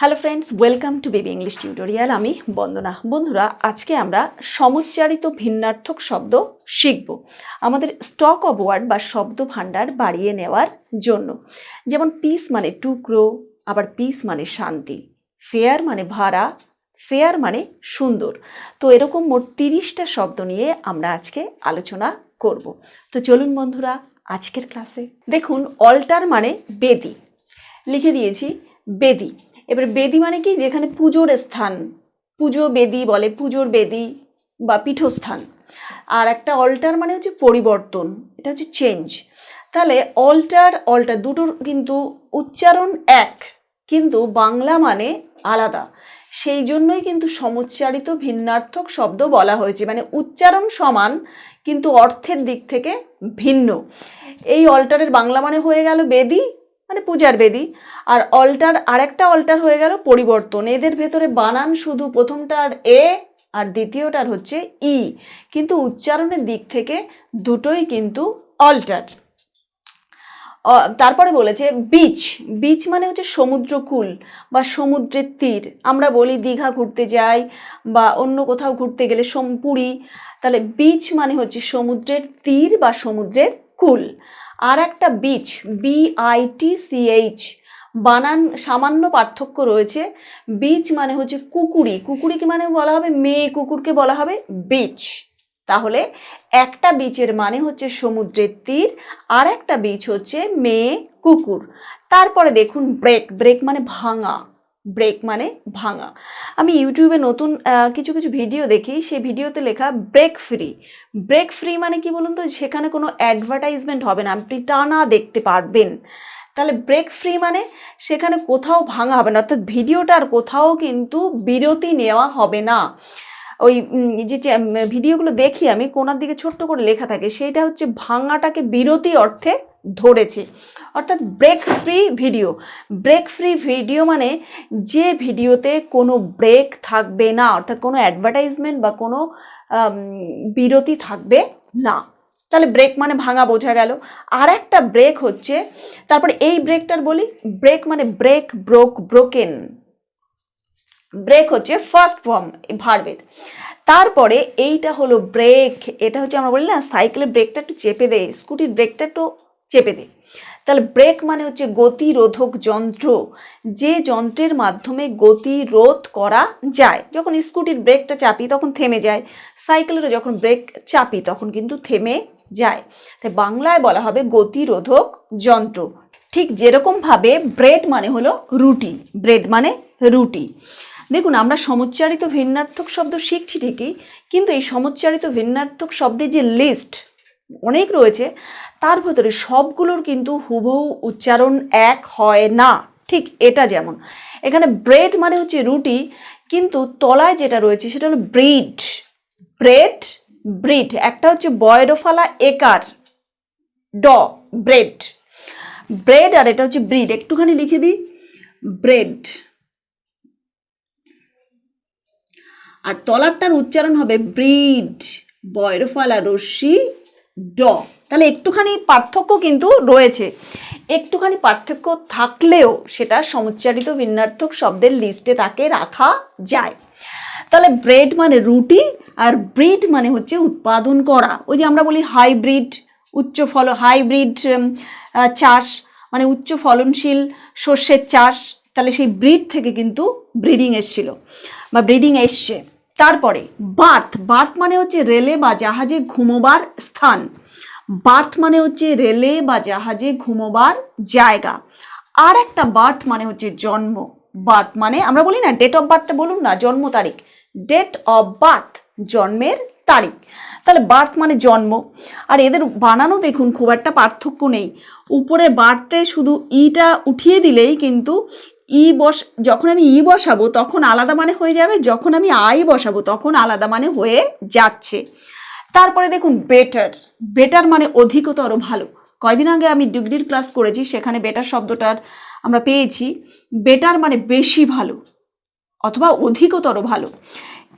Hello friends welcome to baby English tutorial আমি বন্দনা। বন্ধুরা, আজকে আমরা সমুচ্চারিত ভিন্নার্থক শব্দ শিখব। আমাদের স্টক অফ ওয়ার্ড বা শব্দ ভাণ্ডার বাড়িয়ে নেওয়ার জন্য। যেমন পিস মানে টুকরো, আবার পিস মানে শান্তি। ফেয়ার মানে ভাড়া ফেয়ার মানে সুন্দর। তো এরকম মোট তিরিশটা শব্দ নিয়ে আমরা আজকে আলোচনা করব। তো চলুন বন্ধুরা, আজকের ক্লাসে দেখুন অল্টার মানে বেদি। লিখে দিয়েছি, বেদি। এবার বেদি মানে কি? যেখানে পুজোর স্থান। পুজো বেদি বলে, পুজোর বেদি বা পীঠস্থান। আর একটা অল্টার মানে হচ্ছে পরিবর্তন, এটা হচ্ছে চেঞ্জ তাহলে অল্টার অল্টার দুটোর কিন্তু উচ্চারণ এক, কিন্তু বাংলা মানে আলাদা। সেই জন্যই কিন্তু সমুচ্চারিত ভিন্নার্থক শব্দ বলা হয়েছে। মানে উচ্চারণ সমান, কিন্তু অর্থের দিক থেকে ভিন্ন। এই অল্টারের বাংলা মানে হয়ে গেল বেদি মানে পূজার বেদি। আর অল্টার আরেকটা অল্টার হয়ে গেল পরিবর্তন। এদের ভেতরে বানান শুধু প্রথমটার এ, আর দ্বিতীয়টার হচ্ছে ই। কিন্তু উচ্চারণের দিক থেকে দুটোই কিন্তু অল্টার তারপরে বলেছে বিচ বিচ মানে হচ্ছে সমুদ্রকূল বা সমুদ্রের তীর। আমরা বলি দীঘা ঘুরতে যাই বা অন্য কোথাও ঘুরতে গেলে সোম, পুরী। তাহলে বিচ মানে হচ্ছে সমুদ্রের তীর বা সমুদ্রের কুল। আর একটা beech B I T C H বানান, সামান্য পার্থক্য রয়েছে। বিচ মানে হচ্ছে কুকুরি। কুকুরিকে মানে বলা হবে মেয়ে, কুকুরকে বলা হবে বিচ তাহলে একটা বিচের মানে হচ্ছে সমুদ্রের তীর, আর একটা বিচ হচ্ছে মেয়ে, কুকুর। তারপরে দেখুন, ব্রেক। ব্রেক মানে ভাঙা। ব্রেক মানে ভাঙা। আমি ইউটিউবে নতুন কিছু কিছু ভিডিও দেখি, সেই ভিডিওতে লেখা ব্রেক ফ্রি। ব্রেক ফ্রি মানে কি বলুন তো? সেখানে কোনো অ্যাডভার্টাইজমেন্ট হবে না। আপনি টানা দেখতে পারবেন। তাহলে ব্রেক ফ্রি মানে সেখানে কোথাও ভাঙা হবে না। অর্থাৎ ভিডিওটার কোথাও কিন্তু বিরতি নেওয়া হবে না। ওই যে ভিডিওগুলো দেখি আমি, কোনার দিকে ছোট্ট করে লেখা থাকে, সেইটা হচ্ছে ভাঙাটাকে বিরতি অর্থে ধরেছে। অর্থাৎ break free video break free video মানে যে ভিডিওতে কোনো ব্রেক থাকবে না, অর্থাৎ কোনো অ্যাডভার্টাইজমেন্ট বা কোনো বিরতি থাকবে না। তাহলে ব্রেক মানে ভাঙা বোঝা গেল। আর একটা ব্রেক হচ্ছে, তারপরে এই ব্রেকটার বলি ব্রেক মানে ব্রেক ব্রোক ব্রোকেন ব্রেক হচ্ছে ফার্স্ট ফর্ম ভার্বের তারপরে এইটা হলো ব্রেক এটা হচ্ছে আমরা বলি না সাইকেলের ব্রেকটা একটু চেপে দেয় স্কুটির ব্রেকটা একটু চেপে দেয় তাহলে ব্রেক মানে হচ্ছে গতিরোধক যন্ত্র। যে যন্ত্রের মাধ্যমে গতিরোধ করা যায়। যখন স্কুটির ব্রেকটা চাপি, তখন থেমে যায়। সাইকেলেরও যখন ব্রেক চাপি, তখন কিন্তু থেমে যায়। তাই বাংলায় বলা হবে গতিরোধক যন্ত্র। ঠিক যেরকমভাবে ব্রেড মানে হলো রুটি। ব্রেড মানে রুটি। দেখুন, আমরা সমুচ্চারিত ভিন্নার্থক শব্দ শিখছি ঠিকই, কিন্তু এই সমুচ্চারিত ভিন্নার্থক শব্দের যে লিস্ট অনেক রয়েছে তার ভেতরে সবগুলোর কিন্তু হুবহু উচ্চারণ এক হয় না। ঠিক এটা যেমন। এখানে ব্রেড মানে হচ্ছে রুটি, কিন্তু তলায় যেটা রয়েছে সেটা হলো ব্রিড ব্রেড ব্রিড একটা হচ্ছে বয়রফালা একার। ড ব্রেড ব্রেড আর এটা হচ্ছে ব্রিড একটুখানি লিখে দিই। ব্রেড আর তলারটার উচ্চারণ হবে ব্রিড বয়রফালা রশ্মি, ড। তাহলে একটুখানি পার্থক্য কিন্তু রয়েছে। একটুখানি পার্থক্য থাকলেও সেটা সমুচ্চারিত ভিন্নার্থক শব্দের লিস্টে তাকে রাখা যায়। তাহলে ব্রেড মানে রুটি আর ব্রিড মানে হচ্ছে উৎপাদন করা। ওই যে আমরা বলি হাইব্রিড উচ্চ ফল হাইব্রিড চাষ মানে উচ্চ ফলনশীল শস্যের চাষ। তাহলে সেই ব্রিড থেকে কিন্তু ব্রিডিং এসছিল বা ব্রিডিং এসছে। তারপরে বার্থ বার্থ মানে হচ্ছে রেলে বা জাহাজে ঘুমোবার স্থান। বার্থ মানে হচ্ছে রেলে বা জাহাজে ঘুমোবার জায়গা। আর একটা বার্থ মানে হচ্ছে জন্ম। বার্থ মানে আমরা বলি না ডেট অফ বার্থটা বলুন না, জন্ম তারিখ। ডেট অফ বার্থ জন্মের তারিখ। তাহলে বার্থ মানে জন্ম। আর এদের বানানো দেখুন, খুব একটা পার্থক্য নেই। উপরে বার্থে শুধু ইটা উঠিয়ে দিলেই কিন্তু ই বস, যখন আমি ই বসাবো তখন আলাদা মানে হয়ে যাবে, যখন আমি আই বসাবো তখন আলাদা মানে হয়ে যাচ্ছে। তারপরে দেখুন বেটার বেটার মানে অধিকতর ভালো। কয়দিন আগে আমি ডিগ্রির ক্লাস করেছি, সেখানে বেটার শব্দটার আমরা পেয়েছি। বেটার মানে বেশি ভালো, অথবা অধিকতর ভালো।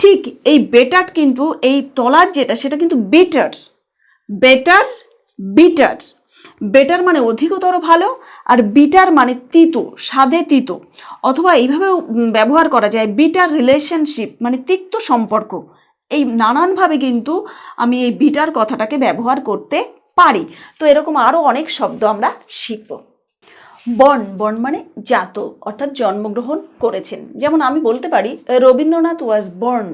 ঠিক এই বেটার কিন্তু, এই তলার যেটা, সেটা কিন্তু বেটার বেটার বিটার বেটার মানে অধিকতর ভালো, আর বিটার মানে তিতো, স্বাদে তিতো। অথবা এইভাবেও ব্যবহার করা যায় বিটার রিলেশনশিপ মানে তিক্ত সম্পর্ক। এই নানানভাবে কিন্তু আমি এই বিটার কথাটাকে ব্যবহার করতে পারি। তো এরকম আরও অনেক শব্দ আমরা শিখব। বর্ন বর্ন মানে জাত অর্থাৎ জন্মগ্রহণ করেছেন। যেমন আমি বলতে পারি, Rabindranath was born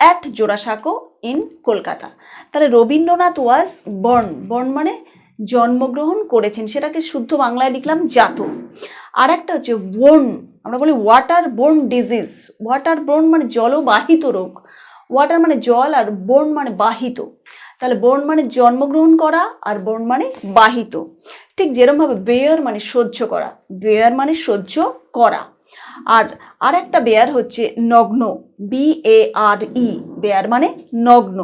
at Jorasanko in Kolkata তাহলে রবীন্দ্রনাথ ওয়াজ বর্ন বর্ন মানে জন্মগ্রহণ করেছেন, সেটাকে শুদ্ধ বাংলায় লিখলাম জাত আর একটা হচ্ছে বোর্ন আমরা বলি water borne disease water borne মানে জলবাহিত রোগ। ওয়াটার মানে জল আর বোর্ন মানে বাহিত। তাহলে বোর্ন মানে জন্মগ্রহণ করা আর বোর্ন মানে বাহিত। ঠিক যেরমভাবে বেয়ার মানে সহ্য করা বেয়ার মানে সহ্য করা। আর আর একটা বেয়ার হচ্ছে নগ্ন B A R E bear মানে নগ্ন।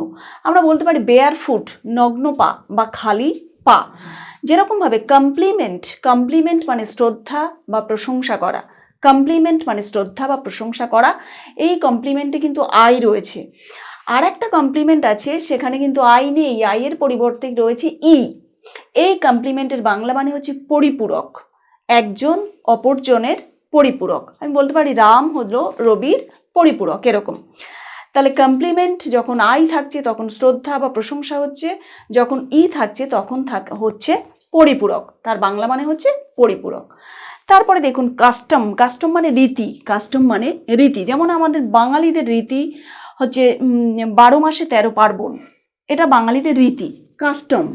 আমরা বলতে পারি বেয়ার ফুট নগ্ন পা বা খালি পা। যেরকমভাবে কমপ্লিমেন্ট কমপ্লিমেন্ট মানে শ্রদ্ধা বা প্রশংসা করা। কমপ্লিমেন্ট মানে শ্রদ্ধা বা প্রশংসা করা, এই কমপ্লিমেন্টে কিন্তু আই রয়েছে। আর একটা কমপ্লিমেন্ট আছে, সেখানে কিন্তু আই নেই আইয়ের পরিবর্তে রয়েছে ই। এই কমপ্লিমেন্টের বাংলা মানে হচ্ছে পরিপূরক। একজন অপরজনের পরিপূরক। আমি বলতে পারি রাম হলো রবির পরিপূরক, এরকম। তাহলে কমপ্লিমেন্ট যখন আই থাকছে, তখন শ্রদ্ধা বা প্রশংসা হচ্ছে, যখন ই থাকছে, তখন থাক, হচ্ছে পরিপূরক। তার বাংলা মানে হচ্ছে পরিপূরক। তারপরে দেখুন কাস্টম কাস্টম মানে রীতি কাস্টম মানে রীতি। যেমন আমাদের বাঙালিদের রীতি হচ্ছে বারো মাসে তেরো পার্বণ। এটা বাঙালিদের রীতি কাস্টম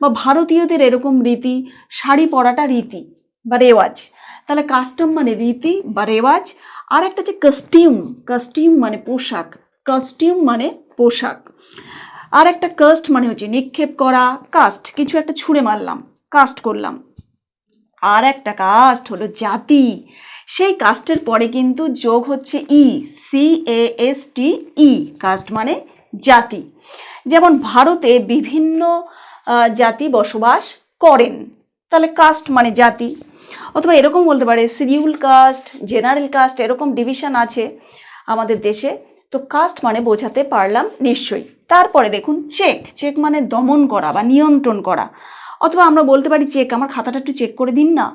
বা ভারতীয়দের এরকম রীতি, শাড়ি পরাটা রীতি বা রেওয়াজ। তাহলে কাস্টম মানে রীতি বা রেওয়াজ। আর একটা হচ্ছে কাস্টিউম কাস্টিউম মানে পোশাক কস্টিউম মানে পোশাক। আর একটা কাস্ট মানে হচ্ছে নিক্ষেপ করা কাস্ট কিছু একটা ছুঁড়ে মারলাম কাস্ট করলাম। আর একটা কাস্ট হলো জাতি। সেই কাস্টের পরে কিন্তু যোগ হচ্ছে E C A S T E caste মানে জাতি। যেমন ভারতে বিভিন্ন জাতি বসবাস করেন। তাহলে কাস্ট মানে জাতি। অথবা এরকম বলতে পারে সিরিউল কাস্ট জেনারেল কাস্ট এরকম ডিভিশন আছে আমাদের দেশে। তো কাস্ট মানে বোঝাতে পারলাম নিশ্চয়ই। তারপরে দেখুন চেক চেক মানে দমন করা বা নিয়ন্ত্রণ করা। অথবা আমরা বলতে পারি, চেক, আমার খাতাটা একটু চেক করে দিন না।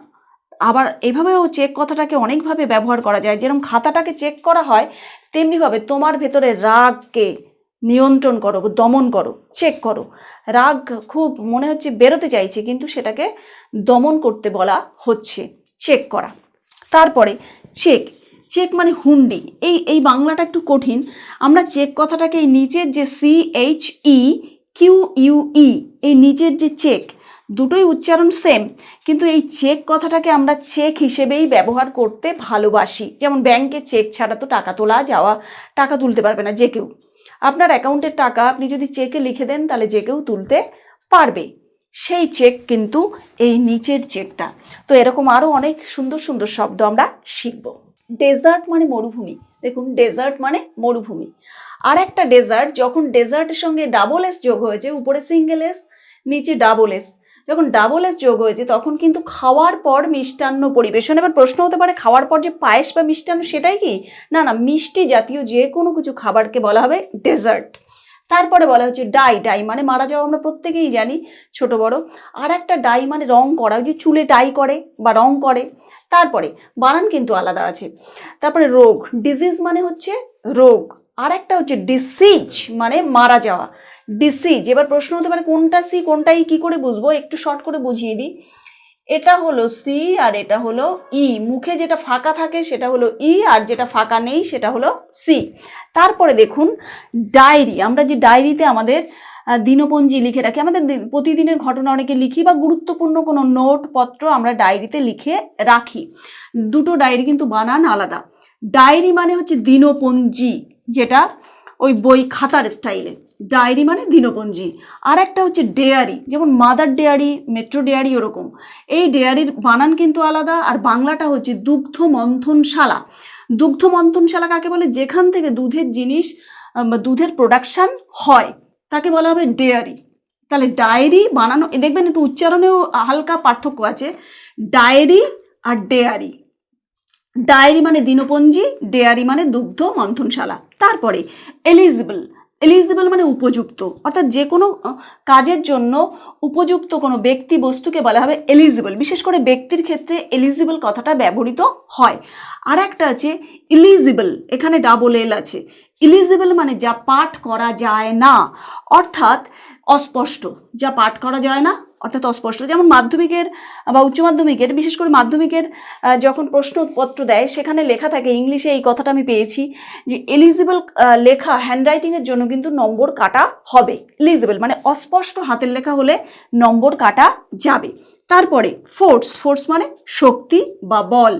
আবার এভাবেও চেক কথাটাকে অনেকভাবে ব্যবহার করা যায়। যেরকম খাতাটাকে চেক করা হয়, তেমনিভাবে তোমার ভেতরে রাগকে নিয়ন্ত্রণ করো, দমন করো, চেক করো। রাগ খুব মনে হচ্ছে বেরোতে চাইছে, কিন্তু সেটাকে দমন করতে বলা হচ্ছে, চেক করা। তারপরে চেক চেক মানে হুন্ডি। এই এই বাংলাটা একটু কঠিন। আমরা চেক কথাটাকে এই নিচের যে C H E Q U E এই নিচের যে চেক দুটোই উচ্চারণ সেম কিন্তু এই চেক কথাটাকে আমরা চেক হিসেবেই ব্যবহার করতে ভালোবাসি। যেমন ব্যাংকে চেক ছাড়া তো টাকা তোলা যাওয়া, টাকা তুলতে পারবে না যে কেউ। আপনার অ্যাকাউন্টের টাকা আপনি যদি চেকে লিখে দেন, তাহলে যে কেউ তুলতে পারবে। সেই চেক কিন্তু এই নিচের চেকটা তো এরকম আরও অনেক সুন্দর সুন্দর শব্দ আমরা শিখব। ডেজার্ট মানে মরুভূমি। দেখুন ডেজার্ট মানে মরুভূমি। আর একটা ডেজার্ট যখন ডেজার্টের সঙ্গে ডাবল এস যোগ হয়েছে, উপরে সিঙ্গেল এস নিচে ডাবল এস যখন ডাবল এস যোগ হয়েছে, তখন কিন্তু খাওয়ার পর মিষ্টান্ন পরিবেশন, এবার প্রশ্ন হতে পারে খাওয়ার পর যে পায়েস বা মিষ্টান্ন সেটাই কি? না না, মিষ্টি জাতীয় যে কোনো কিছু খাবারকে বলা হবে ডেজার্ট তারপরে বলা হচ্ছে ডাই ডাই মানে মারা যাওয়া আমরা প্রত্যেকেই জানি, ছোট বড়। আর একটা ডাই মানে রং করা যে চুলে ডাই করে বা রং করে। তারপরে বানান কিন্তু আলাদা আছে। তারপরে রোগ ডিজিজ মানে হচ্ছে রোগ। আর একটা হচ্ছে ডিসিজ মানে মারা যাওয়া। ডিসিজ এবার প্রশ্ন হতে পারে, কোনটা সি, কোনটাই কি করে বুঝব? একটু শর্ট করে বুঝিয়ে দিই। এটা হলো সি আর এটা হলো ই। মুখে যেটা ফাঁকা থাকে সেটা হলো ই আর যেটা ফাঁকা নেই সেটা হলো সি। তারপরে দেখুন, ডায়েরি। আমরা যে ডায়েরিতে আমাদের দিনপঞ্জি লিখে রাখি, আমাদের প্রতিদিনের ঘটনা অনেকে লিখি বা গুরুত্বপূর্ণ কোনো নোট পত্র আমরা ডায়েরিতে লিখে রাখি। দুটো ডায়েরি কিন্তু বানান আলাদা। ডায়েরি মানে হচ্ছে দিনপঞ্জি, যেটা ওই বই খাতার স্টাইলে ডায়েরি মানে দিনপঞ্জি আর একটা হচ্ছে ডেয়ারি, যেমন মাদার ডেয়ারি, মেট্রো ডেয়ারি ওরকম। এই ডেয়ারির বানান কিন্তু আলাদা, আর বাংলাটা হচ্ছে দুগ্ধ মন্থনশালা। দুগ্ধ মন্থনশালা কাকে বলে? যেখান থেকে দুধের জিনিস দুধের প্রোডাকশান হয়, তাকে বলা হবে ডেয়ারি। তাহলে ডায়েরি বানানো দেখবেন একটু উচ্চারণেও হালকা পার্থক্য আছে। ডায়েরি আর ডেয়ারি। ডায়েরি মানে দিনপঞ্জি ডেয়ারি মানে দুগ্ধ মন্থনশালা। তারপরে, এলিজিবল। এলিজিবল মানে উপযুক্ত। অর্থাৎ যে কোনো কাজের জন্য উপযুক্ত কোনো ব্যক্তি বস্তুকে বলা হবে এলিজিবল বিশেষ করে ব্যক্তির ক্ষেত্রে এলিজিবল কথাটা ব্যবহৃত হয়। আর একটা আছে ইলিজিবল এখানে ডাবল এল আছে। ইলিজিবল মানে যা পাঠ করা যায় না। অর্থাৎ অস্পষ্ট। যা পাঠ করা যায় না, অর্থাৎ অস্পষ্ট। যেমন মাধ্যমিকের বা উচ্চ মাধ্যমিকের, বিশেষ করে মাধ্যমিকের যখন প্রশ্নপত্র দেয়, সেখানে লেখা থাকে, ইংলিশে এই কথাটা আমি পেয়েছি যে এলিজিবল লেখা হ্যান্ডরাইটিংয়ের জন্য কিন্তু নম্বর কাটা হবে। এলিজিবল মানে অস্পষ্ট হাতের লেখা হলে নম্বর কাটা যাবে। তারপরে ফোর্স ফোর্স মানে শক্তি বা বল।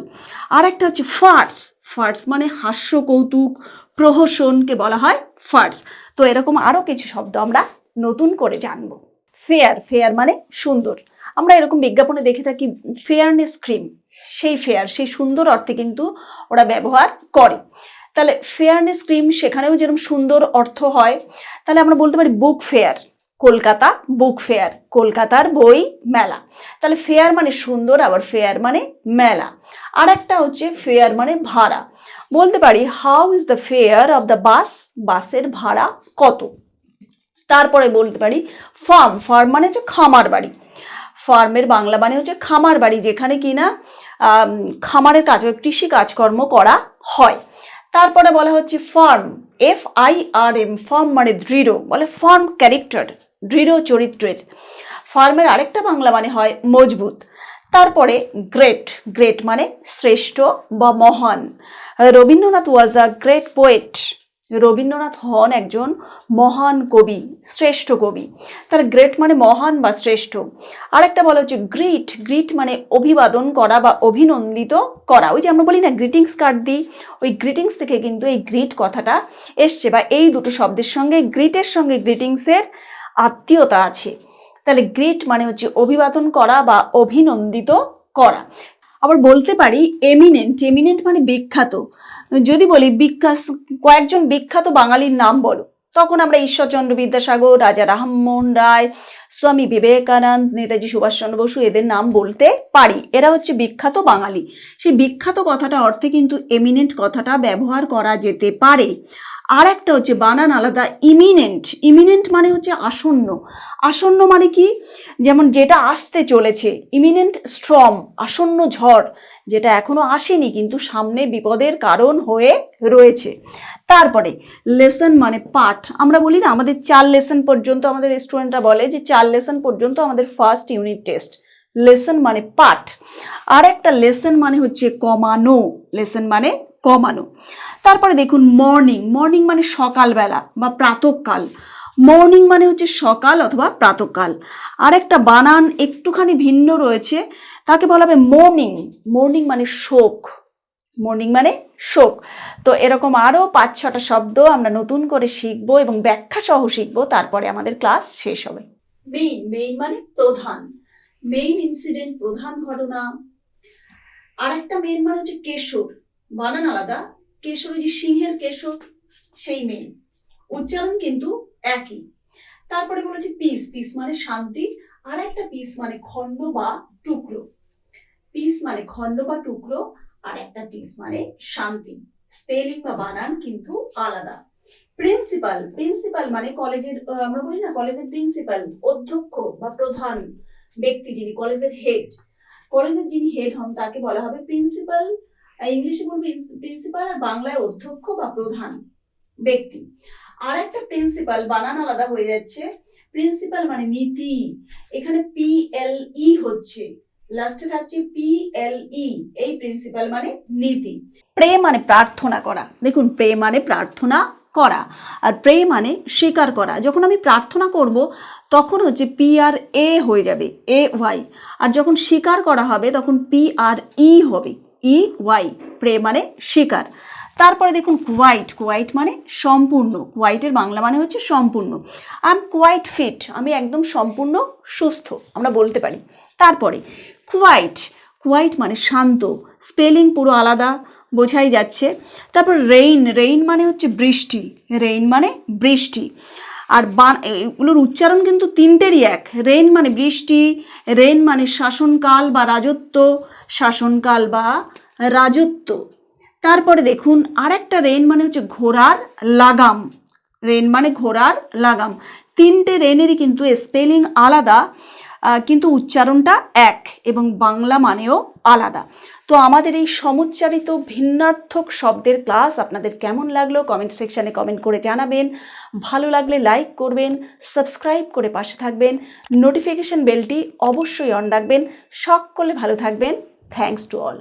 আর একটা হচ্ছে ফার্স ফার্টস মানে হাস্য কৌতুক প্রহসনকে বলা হয় ফার্টস তো এরকম আরও কিছু শব্দ আমরা নতুন করে জানব। ফেয়ার ফেয়ার মানে সুন্দর। আমরা এরকম বিজ্ঞাপনে দেখে থাকি ফেয়ারনেস ক্রিম সেই ফেয়ার সেই সুন্দর অর্থে কিন্তু ওরা ব্যবহার করে। তাহলে ফেয়ারনেস ক্রিম সেখানেও যেরকম সুন্দর অর্থ হয়, তাহলে আমরা বলতে পারি book fair Kolkata book fair কলকাতার বই মেলা। তাহলে ফেয়ার মানে সুন্দর, আবার ফেয়ার মানে মেলা। আর একটা হচ্ছে ফেয়ার মানে ভাড়া। বলতে পারি how is the fare of the bus বাসের ভাড়া কত? তারপরে বলতে পারি ফার্ম ফার্ম মানে হচ্ছে খামার বাড়ি। ফার্মের বাংলা মানে হচ্ছে খামার বাড়ি, যেখানে কি না খামারের কাজ, কৃষি কাজকর্ম করা হয়। তারপরে বলা হচ্ছে firm F I R M firm মানে দৃঢ়, বলে ফার্ম ক্যারেক্টার দৃঢ় চরিত্রের। ফার্মের আরেকটা বাংলা মানে হয় মজবুত। তারপরে গ্রেট গ্রেট মানে শ্রেষ্ঠ বা মহান। Rabindranath was a great poet Rabindranath হন একজন মহান কবি, শ্রেষ্ঠ কবি। তাহলে গ্রেট মানে মহান বা শ্রেষ্ঠ। আর একটা বলা হচ্ছে গ্রিট। গ্রিট মানে অভিবাদন করা বা অভিনন্দিত করা। ওই যে আমরা বলি না গ্রিটিংস কার্ড দিই, ওই গ্রিটিংস থেকে কিন্তু এই গ্রিট কথাটা এসছে বা এই দুটো শব্দের সঙ্গে, গ্রিটের সঙ্গে গ্রিটিংসের আত্মীয়তা আছে। তাহলে গ্রিট মানে হচ্ছে অভিবাদন করা বা অভিনন্দিত করা। আবার বলতে পারি, এমিনেন্ট। এমিনেন্ট মানে বিখ্যাত। যদি বলি বিখ্যাত, কয়েকজন বিখ্যাত বাঙালির নাম বলো, তখন আমরা ঈশ্বরচন্দ্র বিদ্যাসাগর, রাজা রামমোহন রায়, স্বামী বিবেকানন্দ, নেতাজি সুভাষচন্দ্র বসু এদের নাম বলতে পারি। এরা হচ্ছে বিখ্যাত বাঙালি। সেই বিখ্যাত কথাটা অর্থে কিন্তু এমিনেন্ট কথাটা ব্যবহার করা যেতে পারে। আর একটা হচ্ছে বানান আলাদা ইমিনেন্ট ইমিনেন্ট মানে হচ্ছে আসন্ন। আসন্ন মানে কি? যেমন যেটা আসতে চলেছে ইমিনেন্ট স্ট্রম আসন্ন ঝড়। যেটা এখনও আসেনি, কিন্তু সামনে বিপদের কারণ হয়ে রয়েছে। তারপরে লেসন মানে পাঠ। আমরা বলি না, আমাদের চার লেসন পর্যন্ত আমাদের স্টুডেন্টরা বলে যে চার লেসন পর্যন্ত আমাদের ফার্স্ট ইউনিট টেস্ট লেসন মানে পাঠ। আর একটা লেসন মানে হচ্ছে কমানো। লেসন মানে কমানো। তারপরে দেখুন মর্নিং মর্নিং মানে সকালবেলা বা প্রাতকাল। মর্নিং মানে হচ্ছে সকাল অথবা প্রাতকাল। আর একটা বানান একটুখানি ভিন্ন রয়েছে, তাকে বলা হবে মর্নিং। মর্নিং মানে শোক। মর্নিং মানে শোক। তো এরকম আরও পাঁচ, ছটা শব্দ আমরা নতুন করে শিখব এবং ব্যাখ্যা সহ শিখব, তারপরে আমাদের ক্লাস শেষ হবে। মেইন মেইন মানে প্রধান। মেইন ইনসিডেন্ট প্রধান ঘটনা। আর একটা মেইন মানে হচ্ছে কেশর। বানান আলাদা। কেশর, ওই যে সিংহের কেশর, সেই মেইন উচ্চারণ কিন্তু একই। তারপরে বলেছে পিস পিস মানে শান্তি আর একটা পিস মানে খণ্ড বা টুকরো। পিস মানে খণ্ড বা টুকরো আর একটা পিস মানে শান্তি। স্পেলিং বা বানান কিন্তু আলাদা। প্রিন্সিপাল প্রিন্সিপাল মানে কলেজের আমরা বলি না কলেজের প্রিন্সিপাল অধ্যক্ষ বা প্রধান ব্যক্তি যিনি, কলেজের হেড কলেজের যিনি হেড হন, তাকে বলা হবে প্রিন্সিপাল ইংলিশে বলবে প্রিন্সিপাল আর বাংলায় অধ্যক্ষ বা প্রধান। ব্যক্তি। আর একটা প্রিন্সিপাল বানান আলাদা হয়ে যাচ্ছে। প্রিন্সিপাল মানে নীতি। এখানে পি এল ই হচ্ছে। লাস্টে থাকছে পি এল ই এই প্রিন্সিপাল মানে নীতি। প্রে মানে প্রার্থনা করা। দেখুন প্রে মানে প্রার্থনা করা। আর প্রে মানে স্বীকার করা। যখন আমি প্রার্থনা করব, তখন হচ্ছে পি আর এ হয়ে যাবে এ ওয়াই আর যখন স্বীকার করা হবে, তখন পি আর ই হবে ই ওয়াই প্রে মানে স্বীকার। তারপরে দেখুন কোয়াইট কোয়াইট মানে সম্পূর্ণ কোয়াইটের বাংলা মানে হচ্ছে সম্পূর্ণ। আই এম কোয়াইট ফিট আমি একদম সম্পূর্ণ সুস্থ, আমরা বলতে পারি। তারপরে কোয়াইট কোয়াইট মানে শান্ত স্পেলিং পুরো আলাদা, বোঝাই যাচ্ছে। তারপর রেইন রেইন মানে হচ্ছে বৃষ্টি রেইন মানে বৃষ্টি। আর বান এগুলোর উচ্চারণ কিন্তু তিনটেরই এক। রেইন মানে বৃষ্টি রেইন মানে শাসনকাল বা রাজত্ব, শাসনকাল বা রাজত্ব। তারপরে দেখুন আর একটা রেন মানে হচ্ছে ঘোড়ার লাগাম। রেন মানে ঘোড়ার লাগাম। তিনটে রেনেরই কিন্তু স্পেলিং আলাদা কিন্তু উচ্চারণটা এক এবং বাংলা মানেও আলাদা। তো আমাদের এই সমুচ্চারিত ভিন্নার্থক শব্দের ক্লাস আপনাদের কেমন লাগল কমেন্ট সেকশানে কমেন্ট করে জানাবেন। ভালো লাগলে লাইক করবেন, সাবস্ক্রাইব করে পাশে থাকবেন, নোটিফিকেশন বেলটি অবশ্যই অন রাখবেন। সকলে ভালো থাকবেন। Thanks to all.